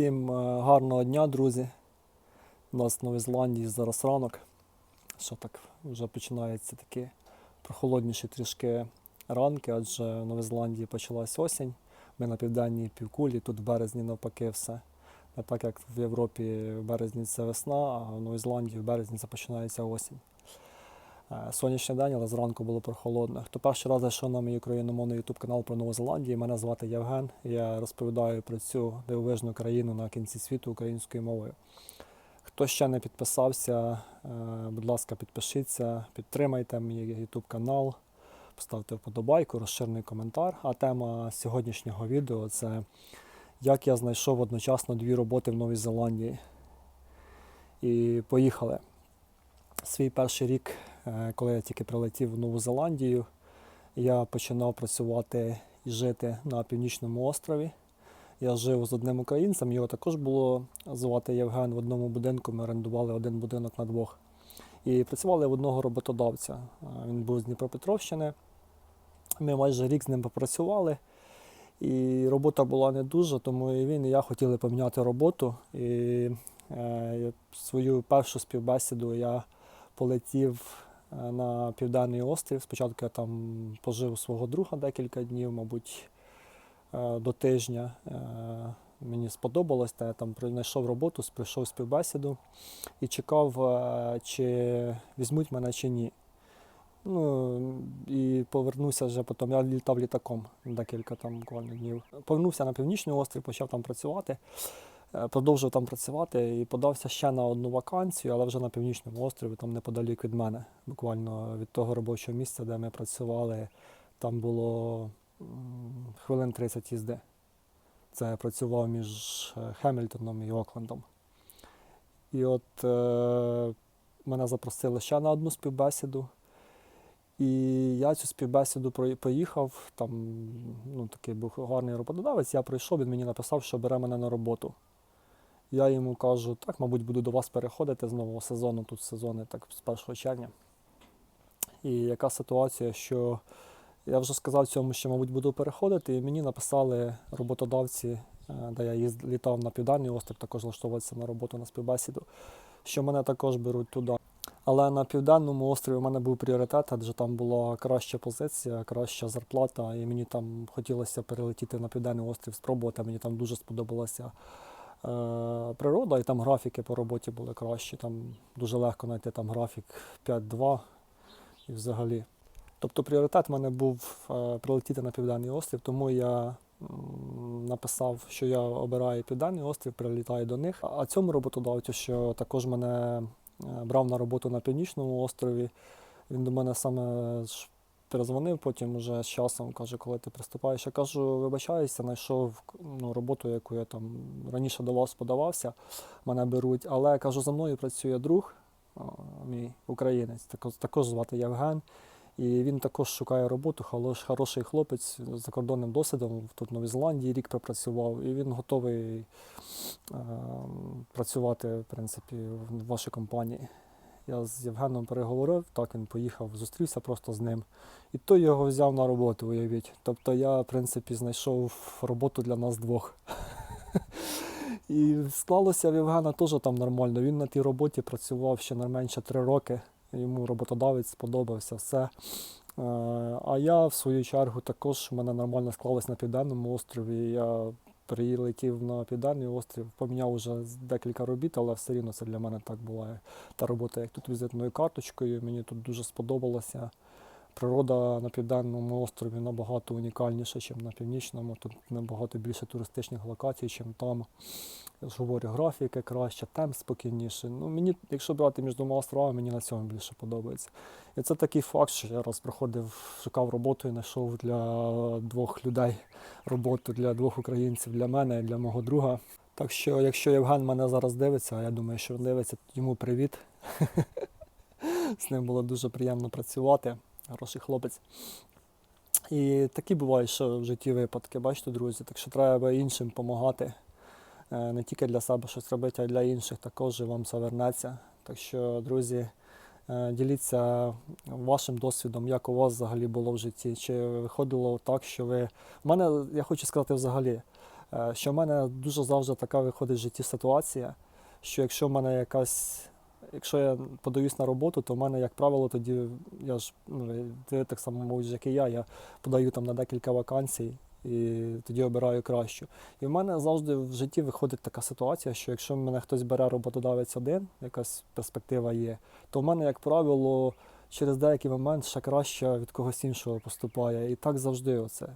Всім е, гарного дня, друзі. У нас в Новій Зеландії зараз ранок. Що так, вже починаються такі прохолодніші трішки ранки, адже в Новій Зеландії почалась осінь. Ми на південній півкулі, тут в березні навпаки все. Не так як в Європі в березні це весна, а в Новій Зеландії в березні це починається осінь. Е, Сонячний день, але зранку було прохолодно. Хто перший раз зайшов на мій україномовний ютуб канал про Нову Зеландію, мене звати Євген. Я розповідаю про цю дивовижну країну на кінці світу українською мовою. Хто ще не підписався, е, будь ласка, підпишіться, підтримайте мій ютуб канал, поставте вподобайку, розширений коментар. А тема сьогоднішнього відео це як я знайшов одночасно дві роботи в Новій Зеландії. І поїхали. Свій перший рік, коли я тільки прилетів в Нову Зеландію, я починав працювати і жити на північному острові. Я жив з одним українцем, його також було звати Євген в одному будинку. Ми орендували один будинок на двох. І працювали в одного роботодавця. Е, Він був з Дніпропетровщини. Ми майже рік з ним попрацювали. І робота була не дуже, тому і він, і я хотіли поміняти роботу. І е, свою першу співбесіду я полетів е, на південний острів. Спочатку я там пожив у свого друга декілька днів, мабуть, е, до тижня. Е, Мені сподобалось, та я там знайшов роботу, прийшов співбесіду і чекав, е, чи візьмуть мене чи ні. Ну і повернувся вже потім. Я літав літаком декілька там буквально днів. Повернувся на північний острів, почав там працювати. Е, Продовжив там працювати і подався ще на одну вакансію, але вже на північному острові, там неподалік від мене, буквально від того робочого місця, де ми працювали, там було хвилин 30 їзди. Це я працював між е, Хемільтоном і Оклендом. І от е, мене запросили ще на одну співбесіду. І я цю співбесіду поїхав. Там ну, такий був гарний роботодавець. Я прийшов, він мені написав, що бере мене на роботу. Я йому кажу, так, мабуть, буду до вас переходити з нового сезону, тут сезони так з 1 червня. І яка ситуація, що я вже сказав цьому, що, мабуть, буду переходити, і мені написали роботодавці, е, де я їзд, літав на південний острів, також влаштовувався на роботу на співбесіду, що мене також беруть туди. Але на південному острові у мене був пріоритет, адже там була краща позиція, краща зарплата, і мені там хотілося перелетіти на південний острів, спробувати. Мені там дуже сподобалася е, природа, і там графіки по роботі були кращі. Там дуже легко знайти там графік 5-2 і взагалі. Тобто пріоритет в мене був е, прилетіти на південний острів, тому я написав, що я обираю південний острів, прилітаю до них. А цьому роботодавцю, що також мене е, брав на роботу на північному острові, він до мене саме перезвонив потім уже з часом, каже, коли ти приступаєш. Я кажу, вибачаюся, знайшов ну, роботу, яку я там раніше до вас подавався, мене беруть, але кажу, за мною працює друг, мій українець, також, звати Євген. І він також шукає роботу, хорош- хороший хлопець з закордонним досвідом. Тут в Новій Зеландії рік пропрацював, і він готовий е, працювати в принципі, в вашій компанії. Я з Євгеном переговорив, так він поїхав, зустрівся просто з ним. І той його взяв на роботу, уявіть. Тобто я, в принципі, знайшов роботу для нас двох. І склалося в Євгена теж там нормально. Він на тій роботі працював ще найменше три роки. Йому роботодавець сподобався все. Е, А я, в свою чергу, також в мене нормально склалось на південному острові. Я прилетів на південний острів, поміняв вже декілька робіт, але все рівно це для мене так була та робота, як тут візитною карточкою. Мені тут дуже сподобалося. Природа на південному острові набагато унікальніша, ніж на північному. Тут набагато більше туристичних локацій, ніж там. Говорю, графіки краще, темп спокійніше. Ну, мені, якщо брати між двома островами, мені на цьому більше подобається. І це такий факт, що я раз приходив, шукав роботу і знайшов для двох людей роботу, для двох українців, для мене і для мого друга. Так що, якщо Євген мене зараз дивиться, а я думаю, що дивиться, йому привіт. З ним було дуже приємно працювати. Хороший хлопець. І такі бувають, що в житті випадки, бачите, друзі. Так що треба іншим допомагати. Е, Не тільки для себе щось робити, а для інших також вам це вернеться. Так що, друзі, е, діліться вашим досвідом, як у вас взагалі було в житті. Чи виходило так, що ви. У мене, я хочу сказати, взагалі, Е, Що в мене дуже завжди така виходить в житті ситуація, що якщо в мене якась, якщо я подаюсь на роботу, то в мене, як правило, тоді я ж ну, ви так само, мабуть, як і я, я подаю там на декілька вакансій і тоді обираю кращу. І в мене завжди в житті виходить така ситуація, що якщо мене хтось бере роботодавець один, якась перспектива є, то в мене, як правило, через деякий момент ще краще від когось іншого поступає. І так завжди оце.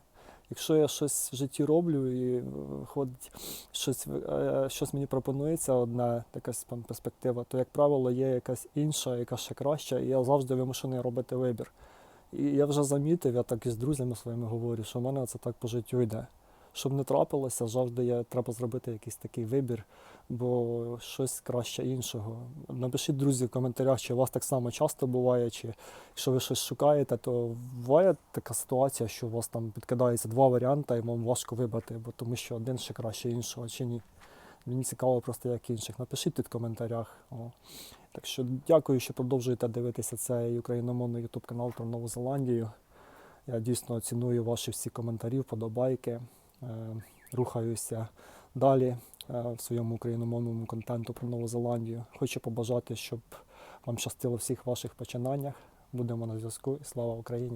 Якщо я щось в житті роблю і ходить щось, е, щось мені пропонується, одна якась перспектива, то, як правило, є якась інша, яка ще краща, і я завжди вимушений робити вибір. І я вже замітив, я так і з друзями своїми говорю, що в мене це так по життю йде. Щоб не трапилося, завжди є, треба зробити якийсь такий вибір, бо щось краще іншого. Напишіть, друзі, в коментарях, чи у вас так само часто буває, чи якщо ви щось шукаєте, то буває така ситуація, що у вас там підкидається два варіанти, і вам важко вибрати, бо тому що один ще краще іншого, чи ні. Мені цікаво просто як інших. Напишіть тут в коментарях. О. Так що дякую, що продовжуєте дивитися цей україномовний YouTube канал про Нову Зеландію. Я дійсно ціную ваші всі коментарі, вподобайки. Е, рухаюся далі е, в своєму україномовному контенту про Нову Зеландію. Хочу побажати, щоб вам щастило всіх ваших починаннях. Будемо на зв'язку і слава Україні!